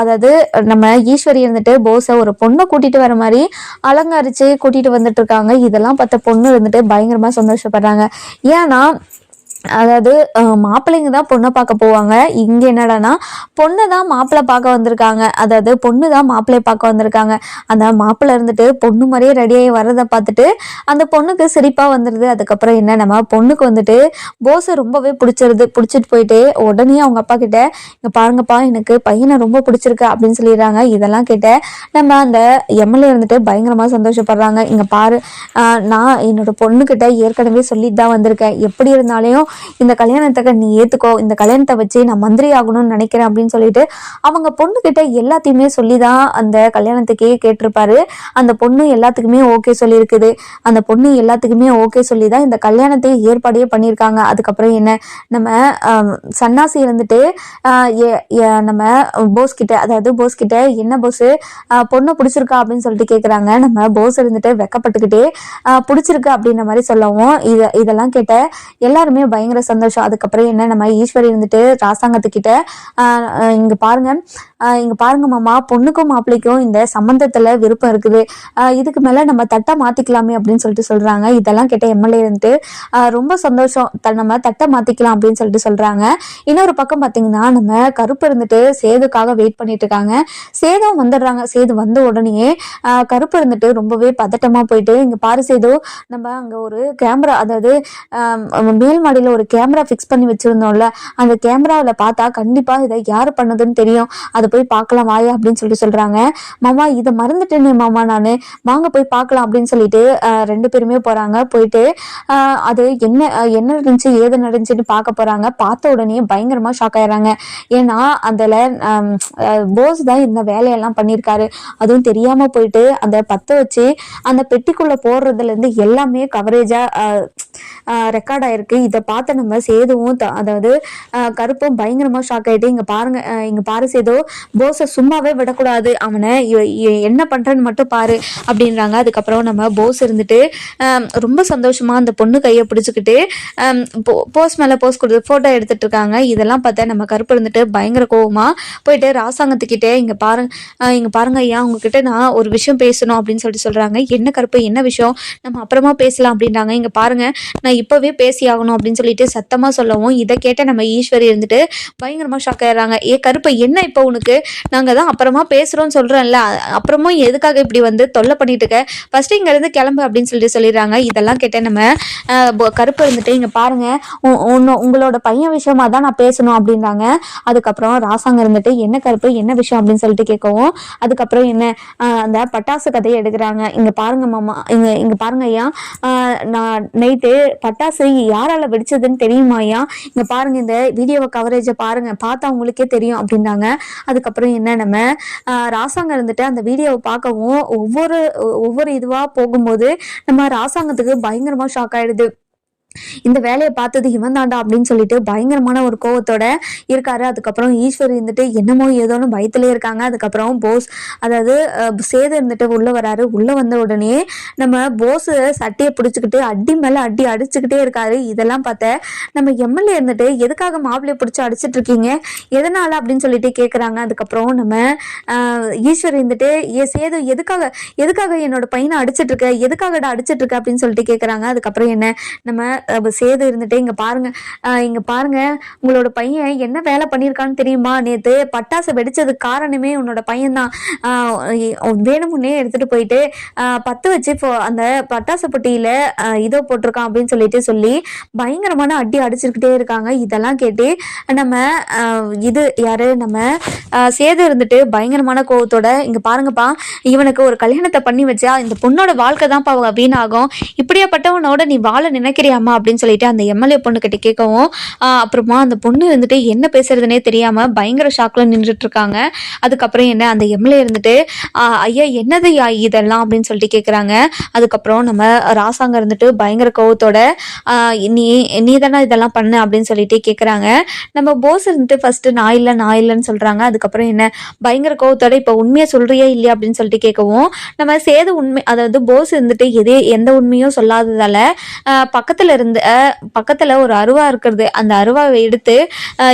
Speaker 1: அதாவது நம்ம ஈஸ்வரி இருந்துட்டு போஸை ஒரு பொண்ணை கூட்டிட்டு வர மாதிரி அலங்கரிச்சு கூட்டிட்டு வந்துட்டு இருக்காங்க. இதெல்லாம் பார்த்த பொண்ணு இருந்துட்டு பயங்கரமா சந்தோஷப்படுறாங்க. ஏன்னா அதாவது மாப்பிள்ளைங்க தான் பொண்ணை பார்க்க போவாங்க. இங்கே என்னடான்னா பொண்ணை தான் மாப்பிள்ளை பார்க்க வந்திருக்காங்க. அதாவது பொண்ணு தான் மாப்பிள்ளையை பார்க்க வந்திருக்காங்க. அந்த மாப்பிள்ளை இருந்துட்டு பொண்ணு மாதிரியே ரெடியாகி வர்றதை பார்த்துட்டு அந்த பொண்ணுக்கு சிரிப்பாக வந்துடுது அதுக்கப்புறம் என்ன நம்ம பொண்ணுக்கு வந்துட்டு போஸை ரொம்பவே பிடிச்சிருது. பிடிச்சிட்டு போயிட்டு உடனே அவங்க அப்பா கிட்ட இங்கே பாருங்கப்பா எனக்கு பையனை ரொம்ப பிடிச்சிருக்கு அப்படின்னு சொல்லிடுறாங்க. இதெல்லாம் கேட்ட நம்ம அந்த எம்எல்ஏ இருந்துட்டு பயங்கரமாக சந்தோஷப்படுறாங்க. இங்கே பாரு நான் என்னோட பொண்ணுக்கிட்ட ஏற்கனவே சொல்லிட்டு தான் வந்திருக்கேன். எப்படி இருந்தாலும் இந்த கல்யாணத்துக்கு நீ ஏத்துக்கோ இந்த கல்யாணத்தை வச்சு நான் மந்திரி ஆகணும்னு நினைக்கிறேன் அப்படின்னு சொல்லிட்டு அவங்க பொண்ணுக்கிட்ட எல்லாத்தையுமே சொல்லி தான் அந்த கல்யாணத்துக்கே கேட்டிருப்பாரு. அந்த பொண்ணு எல்லாத்துக்குமே ஓகே சொல்லியிருக்குது. அந்த பொண்ணு எல்லாத்துக்குமே ஓகே சொல்லி தான் இந்த கல்யாணத்தை ஏற்பாடே பண்ணியிருக்காங்க. அதுக்கப்புறம் என்ன? நம்ம சன்னாசி இருந்துட்டு ஆஹ், நம்ம போஸ் கிட்ட அதாவது போஸ் கிட்ட என்ன போஸ் பொண்ணை பிடிச்சிருக்கா அப்படின்னு சொல்லிட்டு கேட்குறாங்க நம்ம போஸ் இருந்துட்டு வெக்கப்பட்டுக்கிட்டே ஆஹ், பிடிச்சிருக்கு அப்படின்ற மாதிரி சொல்லவும் இத இதெல்லாம் கேட்ட எல்லாருமே பயங்கர சந்தோஷம். அதுக்கப்புறம் என்ன நம்ம ஈஸ்வரி இருந்துட்டு ராசாங்கத்துக்கிட்ட ஆஹ், இங்க பாருங்க. இங்க பாருங்க மாமா பொண்ணுக்கும் மாப்பிள்ளைக்கும் இந்த சம்பந்தத்துல விருப்பம் இருக்குது. இதுக்கு மேல நம்ம தட்டை மாத்திக்கலாமே அப்படின்னு சொல்லிட்டு சொல்றாங்க. இதெல்லாம் கேட்ட எம்எல்ஏ இருந்துட்டு ரொம்ப சந்தோஷம். நம்ம தட்டை மாத்திக்கலாம் அப்படின்னு சொல்லிட்டு சொல்றாங்க. இன்னொரு பக்கம் பாத்தீங்கன்னா நம்ம கருப்பு இருந்துட்டு சேதுக்காக வெயிட் பண்ணிட்டு இருக்காங்க. சேதும் வந்துடுறாங்க. சேது வந்த உடனே கருப்பு இருந்துட்டு ரொம்பவே பதட்டமா போயிட்டு இங்க பாரு சேது நம்ம அங்க ஒரு கேமரா அதாவது மேல் மாடியில ஒரு கேமரா ஃபிக்ஸ் பண்ணி வச்சிருந்தோம்ல. அந்த கேமராவில் பார்த்தா கண்டிப்பா இதை யார் பண்ணதுன்னு தெரியும். அதை போய் பார்க்கலாம் வாயா அப்படின்னு சொல்லிட்டு சொல்கிறாங்க மாமா இதை மறந்துட்டேனே மாமா நான். வாங்க போய் பார்க்கலாம் அப்படின்னு சொல்லிட்டு ரெண்டு பேருமே போகிறாங்க போயிட்டு அது என்ன என்ன நடந்துச்சு ஏது நடந்துச்சுன்னு பார்க்க போகிறாங்க பார்த்த உடனே பயங்கரமாக ஷாக் ஆயிடுறாங்க. ஏன்னா அதில் போஸ் தான் இந்த வேலையெல்லாம் பண்ணியிருக்காரு. அதுவும் தெரியாமல் போயிட்டு அந்த பற்ற வச்சு அந்த பெட்டிக்குள்ளே போடுறதுலேருந்து எல்லாமே கவரேஜாக ரெக்கார்ட் ஆயிருக்கு. இதை பார்த்து நம்ம சேதுவும் அதாவது கருப்பும் பயங்கரமா ஷாக் ஆயிட்டு இங்க பாருங்க இங்கே இங்க பாரு சேதோ போஸை சும்மாவே விடக்கூடாது. அவனை என்ன பண்றேன்னு மட்டும் பாரு அப்படின்றாங்க. அதுக்கப்புறம் நம்ம போஸ் இருந்துட்டு ரொம்ப சந்தோஷமா அந்த பொண்ணு கையை பிடிச்சிக்கிட்டு போஸ் மேல போஸ் கொடுத்து போட்டோ எடுத்துட்டு இருக்காங்க. இதெல்லாம் பார்த்தா நம்ம கருப்பு இருந்துட்டு பயங்கர கோவமாக போயிட்டு ராசாங்கத்துக்கிட்டே இங்க பாருங்க இங்கே இங்க பாருங்க ஐயா உங்ககிட்ட நான் ஒரு விஷயம் பேசணும் அப்படின்னு சொல்லிட்டு சொல்றாங்க. என்ன கருப்பு என்ன விஷயம்? நம்ம அப்புறமா பேசலாம் அப்படின்றாங்க. இங்க பாருங்க நான் இப்பவே பேசி ஆகணும் அப்படின்னு சொல்லிட்டு சத்தமாக சொல்லவும் இதை கேட்ட நம்ம ஈஸ்வரி இருந்துட்டு பயங்கரமாக ஷாக் ஆயிடுறாங்க. ஏ கருப்பு என்ன இப்போ உனக்கு? நாங்க தான் அப்புறமா பேசுகிறோம்னு சொல்கிறோம்ல அப்புறமா அப்புறமும் எதுக்காக இப்படி வந்து தொல்லை பண்ணிட்டு இருக்க? ஃபர்ஸ்ட் இங்கேருந்து கிளம்பு அப்படின்னு சொல்லிட்டு சொல்லிடுறாங்க. இதெல்லாம் கேட்ட நம்ம கருப்பு இருந்துட்டு இங்கே பாருங்க உ- உங்களோட பையன் விஷயமா தான் நான் பேசணும் அப்படின்றாங்க. அதுக்கப்புறம் ராசாங்க இருந்துட்டு என்ன கருப்பு என்ன விஷயம்? அப்படின்னு சொல்லிட்டு கேட்கவும் அதுக்கப்புறம் என்ன அந்த பட்டாசு கதையை எடுக்கிறாங்க. இங்கே பாருங்க மாமா இங்கே இங்கே பாருங்க ஐயா. நான் நைட்டு பட்டாசு யாரால வெடிச்சதுன்னு தெரியுமா ஐயா? இங்க பாருங்க இந்த வீடியோவை கவரேஜை பாருங்க. பார்த்தா உங்களுக்கே தெரியும் அப்படின்னாங்க. அதுக்கப்புறம் என்ன நம்ம ராசாங்க இருந்துட்டு அந்த வீடியோவை பார்க்கவும் ஒவ்வொரு ஒவ்வொரு இதுவா போகும்போது நம்ம ராசாங்கத்துக்கு பயங்கரமா ஷாக் ஆயிடுது. இந்த வேலையை பார்த்தது இவன் தாண்டா அப்படின்னு சொல்லிட்டு பயங்கரமான ஒரு கோவத்தோட இருக்காரு. அதுக்கப்புறம் ஈஸ்வர் இருந்துட்டு என்னமோ ஏதோன்னு பயத்திலே இருக்காங்க. அதுக்கப்புறம் போஸ் அதாவது சேது இருந்துட்டு உள்ள வராரு. உள்ள வந்த உடனே நம்ம போஸ் சட்டையை பிடிச்சிக்கிட்டு அடி மேல அடி அடிச்சுக்கிட்டே இருக்காரு. இதெல்லாம் பார்த்த நம்ம எம்எல்ஏ இருந்துட்டு எதுக்காக மாப்பிள்ளைய பிடிச்சி அடிச்சிட்டு இருக்கீங்க? எதனால அப்படின்னு சொல்லிட்டு கேட்குறாங்க அதுக்கப்புறம் நம்ம ஆஹ், ஈஸ்வர் இருந்துட்டு ஏ சேது எதுக்காக எதுக்காக என்னோட பையனை அடிச்சிட்டு இருக்க? எதுக்காகடா அடிச்சிட்டு இருக்க? அப்படின்னு சொல்லிட்டு கேட்குறாங்க அதுக்கப்புறம் என்ன? நம்ம சேது இருந்துட்டு இங்க பாருங்க இங்கே இங்க பாருங்க உங்களோட பையன் என்ன வேலை பண்ணியிருக்கான்னு தெரியுமா? நேத்து பட்டாசு வெடிச்சதுக்கு காரணமே உன்னோட பையன்தான். வேணும் வேணுமுன்னே எடுத்துட்டு போயிட்டு பத்து வச்சு அந்த பட்டாசு பொட்டியில இதோ போட்டிருக்கான் அப்படின்னு சொல்லிட்டு சொல்லி பயங்கரமான அடி அடிச்சுக்கிட்டே இருக்காங்க. இதெல்லாம் கேட்டு நம்ம இது யாரு? நம்ம சேது இருந்துட்டு பயங்கரமான கோவத்தோட இங்க பாருங்கப்பா இவனுக்கு ஒரு கல்யாணத்தை பண்ணி வச்சா இந்த பொண்ணோட வாழ்க்கை தான்ப்பா வீணாகும். இப்படியாப்பட்டவனோட நீ வாழ நினைக்கிறியாமா அப்படின்னு சொல்லிட்டு அந்த எம்எல்ஏ பொண்ணு கிட்ட கேட்கவும் அப்புறமா அந்த பொண்ணு இருந்துட்டு என்ன பேசுறதுனே தெரியாம பயங்கர ஷாக்ல நின்றுட்டு இருக்காங்க அதுக்கப்புறம் என்ன அந்த எம்எல்ஏ இருந்துட்டு ஐயா என்னது ஐயா இதெல்லாம்? அப்படின்னு சொல்லிட்டு கேட்குறாங்க அதுக்கப்புறம் நம்ம ராசாங்க இருந்துட்டு பயங்கர கோவத்தோட நீ நீ தானே இதெல்லாம் பண்ண? அப்படின்னு சொல்லிட்டு கேட்குறாங்க நம்ம போஸ் இருந்துட்டு ஃபர்ஸ்ட் நான் இல்லை நான் இல்லைன்னு சொல்றாங்க. அதுக்கப்புறம் என்ன பயங்கர கோவத்தோட இப்போ உண்மையை சொல்றியா இல்லையா? அப்படின்னு சொல்லிட்டு கேட்கவும் நம்ம சேது உண்மை அதாவது போஸ் இருந்துட்டு எதே எந்த உண்மையும் சொல்லாததால பக்கத்தில் பக்கத்துல இருந்து ஆஹ் பக்கத்துல ஒரு அருவா இருக்கிறது அந்த அருவாவை எடுத்து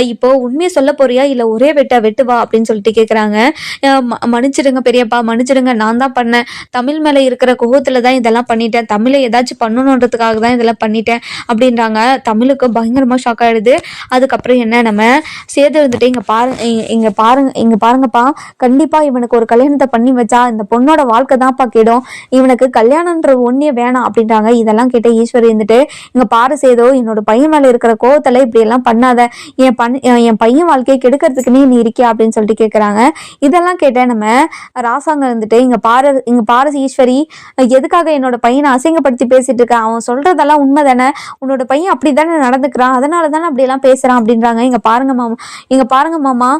Speaker 1: இப்போ உண்மையை சொல்ல போறியா? இல்ல ஒரே வெட்டா வெட்டுவா அப்படின்னு சொல்லிட்டு கேட்குறாங்க மன்னிச்சிடுங்க பெரியப்பா மன்னிச்சிடுங்க நான் தான் பண்ணேன். தமிழ் மேல இருக்கிற கோவத்துல தான் இதெல்லாம் பண்ணிட்டேன். தமிழை ஏதாச்சும் பண்ணணுன்றதுக்காக தான் இதெல்லாம் பண்ணிட்டேன் அப்படின்றாங்க. தமிழுக்கு பயங்கரமா ஷாக் ஆயிடுது. அதுக்கப்புறம் என்ன நம்ம சேது வந்துட்டு இங்க பாருங்க இங்க- பாருங்க இங்க பாருங்கப்பா. கண்டிப்பா இவனுக்கு ஒரு கல்யாணத்தை பண்ணி வச்சா இந்த பொண்ணோட வாழ்க்கை தான்ப்பா கேடும். இவனுக்கு கல்யாணம்ன்ற ஒன்னே வேணாம் அப்படின்றாங்க. இதெல்லாம் கேட்ட ஈஸ்வரி இருந்துட்டு இங்க பாரு சேதோ என்னோட பையன் மேல இருக்கிற கோவத்துல இப்படி எல்லாம் பண்ணாத. என் பண் என் பையன் வாழ்க்கையை கெடுக்கிறதுக்குன்னே நீ இருக்கியா அப்படின்னு சொல்லிட்டு கேக்குறாங்க. இதெல்லாம் கேட்ட நம்ம ராசாங்க இருந்துட்டு இங்க பாரு இங்க பாரு ஈஸ்வரி எதுக்காக என்னோட பையனை அசிங்கப்படுத்தி பேசிட்டு இருக்க? அவன் சொல்றதெல்லாம் உண்மை தானே உன்னோட பையன் அப்படி தானே நடந்துக்கிறான். அதனால தானே அப்படி எல்லாம் பேசுறான் அப்படின்றாங்க. இங்க பாருங்க மாமா இங்க பாருங்க மாமா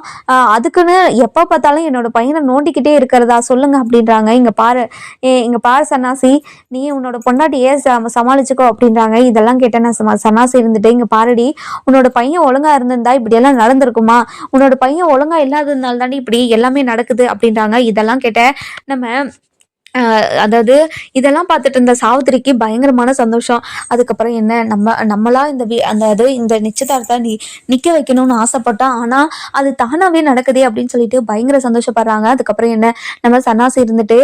Speaker 1: அதுக்குன்னு எப்ப பார்த்தாலும் என்னோட பையனை நோண்டிக்கிட்டே இருக்கிறதா சொல்லுங்க அப்படின்றாங்க. இங்க பாரு ஏ இங்க பாரு சன்னாசி நீ உன்னோட பொண்டாட்டி ஏன் சமாளிச்சுக்கோ அப்படின்றாங்க. இதெல்லாம் கேட்டேன் நான் சமா சன்னாசி இருந்துட்டு இங்க பாருடி உன்னோட பையன் ஒழுங்கா இருந்திருந்தா இப்படியெல்லாம் நடந்திருக்குமா? உன்னோட பையன் ஒழுங்கா இல்லாததுனால தாண்டி இப்படி எல்லாமே நடக்குது அப்படின்றாங்க. இதெல்லாம் கேட்ட நம்ம அதாவது இதெல்லாம் பார்த்துட்டு இருந்த சாவித்திரிக்கு பயங்கரமான சந்தோஷம். அதுக்கப்புறம் என்ன நம்ம நம்மளா இந்த வி அதாவது இந்த நிச்சயதார்த்தத்தை நி நிற்க வைக்கணும்னு ஆசைப்பட்டோம் ஆனால் அது தானாகவே நடக்குதே அப்படின்னு சொல்லிட்டு பயங்கர சந்தோஷப்படுறாங்க. அதுக்கப்புறம் என்ன நம்ம சன்னாசி இருந்துட்டு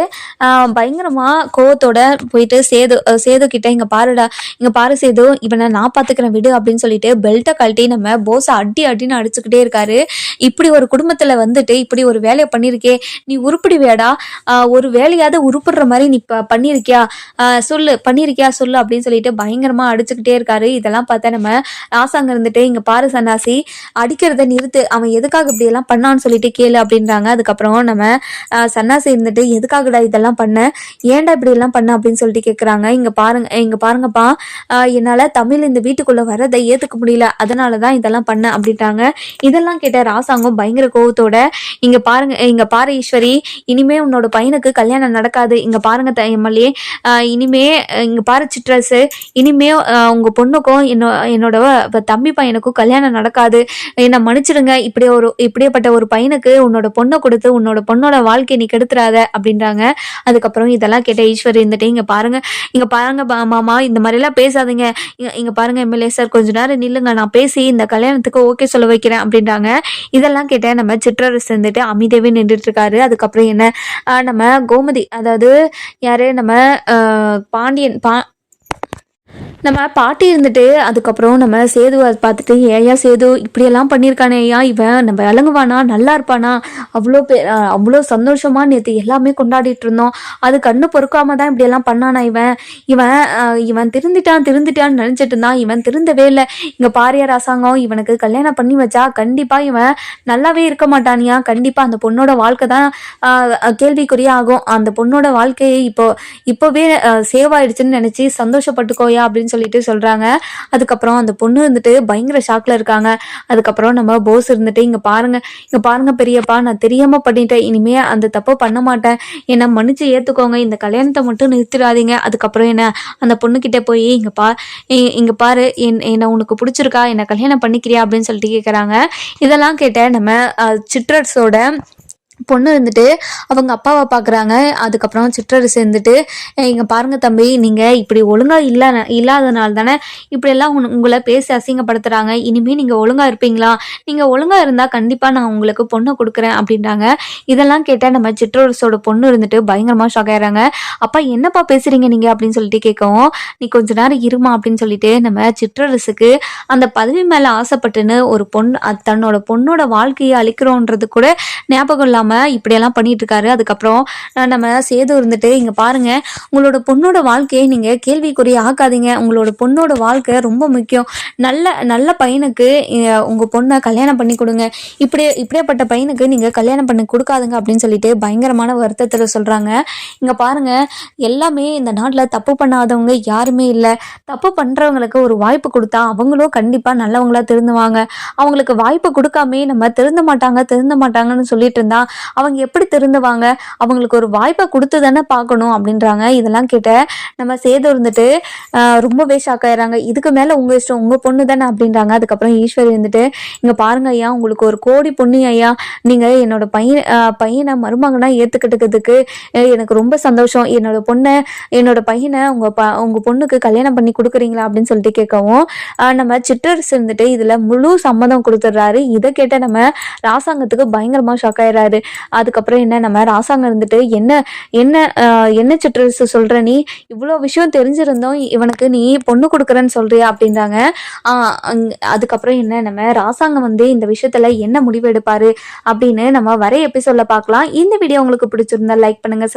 Speaker 1: பயங்கரமாக கோவத்தோட போயிட்டு சேது சேது கிட்ட இங்க பாருடா இங்கே பாரு சேது இவனை நான் பார்த்துக்கிறேன் விடு அப்படின்னு சொல்லிட்டு பெல்ட்டை கழட்டி நம்ம போஸை அடி அடின்னு அடிச்சுக்கிட்டே இருக்காரு. இப்படி ஒரு குடும்பத்தில் வந்துட்டு இப்படி ஒரு வேலையை பண்ணியிருக்கே நீ உருப்படி வேடா ஒரு வேலையாவது உருப்பிடுற மாதிரி நீ இப்போ பண்ணியிருக்கியா சொல்லு. பண்ணியிருக்கியா சொல்லு அப்படின்னு சொல்லிட்டு பயங்கரமா அடிச்சுக்கிட்டே இருக்காரு. இதெல்லாம் பார்த்தா நம்ம ராசாங்க இருந்துட்டு இங்க பாரு சன்னாசி அடிக்கிறத நிறுத்து. அவன் எதுக்காக இப்படி எல்லாம் பண்ணான்னு சொல்லிட்டு கேளு அப்படின்றாங்க. அதுக்கப்புறம் நம்ம சன்னாசி இருந்துட்டு எதுக்காகடா இதெல்லாம் பண்ண? ஏன்டா இப்படி எல்லாம் பண்ண? அப்படின்னு சொல்லிட்டு கேட்குறாங்க இங்க பாருங்க இங்க பாருங்கப்பா. ஆஹ் என்னால தமிழ் இந்த வீட்டுக்குள்ள வரதை ஏத்துக்க முடியல. அதனாலதான் இதெல்லாம் பண்ண அப்படின்ட்டாங்க இதெல்லாம் கேட்ட ராசாங்கம் பயங்கர கோவத்தோட இங்க பாருங்க இங்கே பாரு ஈஸ்வரி. இனிமே உன்னோட பையனுக்கு கல்யாணம் நடக்காது. இங்க பாருங்க எம்எல்ஏ இனிமே இங்கே இங்க பாரு சிட்ரஸ். இனிமே உங்கள் உங்க பொண்ணுக்கும் என்னோ என்னோட தம்பி பையனுக்கும் கல்யாணம் நடக்காது. என்னை மன்னிச்சிடுங்க. இப்படி ஒரு இப்படியேப்பட்ட ஒரு பையனுக்கு உன்னோட பொண்ணை கொடுத்து உன்னோட பொண்ணோட வாழ்க்கையை நீ கெடுத்துறாத அப்படின்றாங்க. அதுக்கப்புறம் இதெல்லாம் கேட்ட ஈஸ்வரி இருந்துட்டு இங்க பாருங்க இங்க பாருங்க பா- மாமா இந்த மாதிரி எல்லாம் பேசாதீங்க இங்க- பாருங்க எம்எல்ஏ சார் கொஞ்ச நேரம் நில்லுங்க. நான் பேசி இந்த கல்யாணத்துக்கு ஓகே சொல்ல வைக்கிறேன் அப்படின்றாங்க. இதெல்லாம் கேட்ட நம்ம சிற்றரசு இருந்துட்டு அமைதியாவே நின்றுட்டு இருக்காரு. அதுக்கப்புறம் என்ன நம்ம கோமதி அதாவது யாரு நம்ம பாண்டியன் பா நம்ம பாட்டி இருந்துட்டு அதுக்கப்புறம் நம்ம சேதுவை பார்த்துட்டு ஏயா சேது இப்படியெல்லாம் பண்ணியிருக்கானே ஐயா இவன் நம்ம இறங்குவானா நல்லா இருப்பானா? அவ்வளோ பே அவ்வளோ சந்தோஷமா நேற்று எல்லாமே கொண்டாடிட்டு இருந்தோம். அது கண்ணு பொறுக்காம தான் இப்படியெல்லாம் பண்ணானா இவன்? இவன் இவன் திருந்திட்டான் திருந்திட்டான்னு நினச்சிட்டு இருந்தான். இவன் திருந்தவே இல்லை. இங்கே பாரியார் அரசாங்கம் இவனுக்கு கல்யாணம் பண்ணி வச்சா கண்டிப்பாக இவன் நல்லாவே இருக்க மாட்டானியா. கண்டிப்பாக அந்த பொண்ணோட வாழ்க்கை தான் கேள்விக்குறியே ஆகும். அந்த பொண்ணோட வாழ்க்கையை இப்போ இப்போவே சேவ் ஆயிடுச்சுன்னு நினச்சி சந்தோஷப்பட்டுக்கோயா அப்படின்னு சொல்லிட்டு சொல்கிறாங்க அதுக்கப்புறம் அந்த பொண்ணு வந்துட்டு பயங்கர ஷாக்ல இருக்காங்க. அதுக்கப்புறம் நம்ம போஸ் இருந்துட்டு இங்கே பாருங்க இங்கே பாருங்க பெரியப்பா நான் தெரியாம பண்ணிட்டேன். இனிமே அந்த தப்பை பண்ண மாட்டேன். என்னை மன்னிச்சு ஏற்றுக்கோங்க இந்த கல்யாணத்தை மட்டும் நிறுத்திடாதீங்க. அதுக்கப்புறம் என்ன அந்த பொண்ணுக்கிட்ட போய் இங்கே பா இ- இங்க பாரு. என் என்னை உனக்கு பிடிச்சிருக்கா? என்னை கல்யாணம் பண்ணிக்கிறியா? அப்படின்னு சொல்லிட்டு கேட்குறாங்க இதெல்லாம் கேட்ட நம்ம சிட்ரஸோட பொண்ணு இருந்துட்டு அவங்க அப்பாவை பார்க்குறாங்க அதுக்கப்புறம் சிற்றரசு இருந்துட்டு இங்கே பாருங்கள் தம்பி நீங்கள் இப்படி ஒழுங்காக இல்லை இல்லாதனால தானே இப்படியெல்லாம் உன் உங்களை பேசி அசிங்கப்படுத்துகிறாங்க இனிமேல் நீங்கள் ஒழுங்காக இருப்பீங்களா? நீங்கள் ஒழுங்காக இருந்தால் கண்டிப்பாக நான் உங்களுக்கு பொண்ணை கொடுக்குறேன் அப்படின்றாங்க. இதெல்லாம் கேட்டால் நம்ம சிற்றரசோட பொண்ணு இருந்துட்டு பயங்கரமாக ஷாக் ஆகிறாங்க அப்பா என்னப்பா பேசுகிறீங்க நீங்கள் அப்படின்னு சொல்லிட்டு கேட்கவும் நீ கொஞ்ச நேரம் இருமா அப்படின்னு சொல்லிட்டு நம்ம சிற்றரசுக்கு அந்த பதவி மேலே ஆசைப்பட்டுன்னு ஒரு பொண்ணு தன்னோட பொண்ணோட வாழ்க்கையை அழிக்கிறோன்றது கூட ஞாபகம் இல்லாமல் இப்படியெல்லாம் பண்ணிட்டு இருக்காரு அதுக்கப்புறம் நம்ம சேது இருந்துட்டு இங்கே பாருங்க உங்களோட பொண்ணோட வாழ்க்கையை நீங்கள் கேள்விக்குறி ஆக்காதீங்க. உங்களோட பொண்ணோட வாழ்க்கை ரொம்ப முக்கியம். நல்ல நல்ல பையனுக்கு உங்கள் உங்க பொண்ணை கல்யாணம் பண்ணி கொடுங்க. இப்படி இப்படியாப்பட்ட பையனுக்கு நீங்கள் கல்யாணம் பண்ணி கொடுக்காதுங்க அப்படின்னு சொல்லிட்டு பயங்கரமான வருத்தத்தில் சொல்கிறாங்க இங்கே பாருங்க எல்லாமே இந்த நாட்டில் தப்பு பண்ணாதவங்க யாருமே இல்லை. தப்பு பண்ணுறவங்களுக்கு ஒரு வாய்ப்பு கொடுத்தா அவங்களும் கண்டிப்பாக நல்லவங்களா திருந்துவாங்க. அவங்களுக்கு வாய்ப்பு கொடுக்காமே நம்ம திருந்த மாட்டாங்க திருந்த மாட்டாங்கன்னு சொல்லிட்டு இருந்தா அவங்க எப்படி திருந்துவாங்க? அவங்களுக்கு ஒரு வாய்ப்பை கொடுத்து தானே பார்க்கணும் அப்படின்றாங்க. இதெல்லாம் கேட்ட நம்ம சேது இருந்துட்டு ஆஹ், ரொம்பவே ஷாக் ஆயிடுறாங்க. இதுக்கு மேலே உங்கள் இஷ்டம் உங்கள் பொண்ணு தானே அப்படின்றாங்க. அதுக்கப்புறம் ஈஸ்வரி வந்துட்டு இங்கே பாருங்க ஐயா உங்களுக்கு ஒரு கோடி பொண்ணு ஐயா. நீங்கள் என்னோட பையன் பையனை மருமகனா ஏற்றுக்கிட்டுக்கிறதுக்கு எனக்கு ரொம்ப சந்தோஷம். என்னோட பொண்ணை என்னோட பையனை உங்கள் ப உங்கள் பொண்ணுக்கு கல்யாணம் பண்ணி கொடுக்குறீங்களா? அப்படின்னு சொல்லிட்டு கேட்கவும் ஆஹ், நம்ம சிட்டர்ஸ் இருந்துட்டு இதில் முழு சம்மதம் கொடுத்துட்றாரு. இதை கேட்ட நம்ம ராசாங்கத்துக்கு பயங்கரமாக ஷாக் ஆயிடுறாரு. அதுக்கப்புறம் என்ன நம்ம ராசாங்க இருந்துட்டு என்ன என்ன என்ன சிற்றரசு சொல்கிற நீ? இவ்வளோ விஷயம் தெரிஞ்சிருந்தோம் இவனுக்கு நீ பொண்ணு கொடுக்குறேன்னு சொல்றியா அப்படின்றாங்க. ஆஹ், அதுக்கப்புறம் என்ன நம்ம ராசாங்கம் வந்து இந்த விஷயத்துல என்ன முடிவு எடுப்பாரு அப்படின்னு நம்ம வர சொல்ல பார்க்கலாம். இந்த வீடியோ உங்களுக்கு பிடிச்சிருந்தா லைக் பண்ணுங்க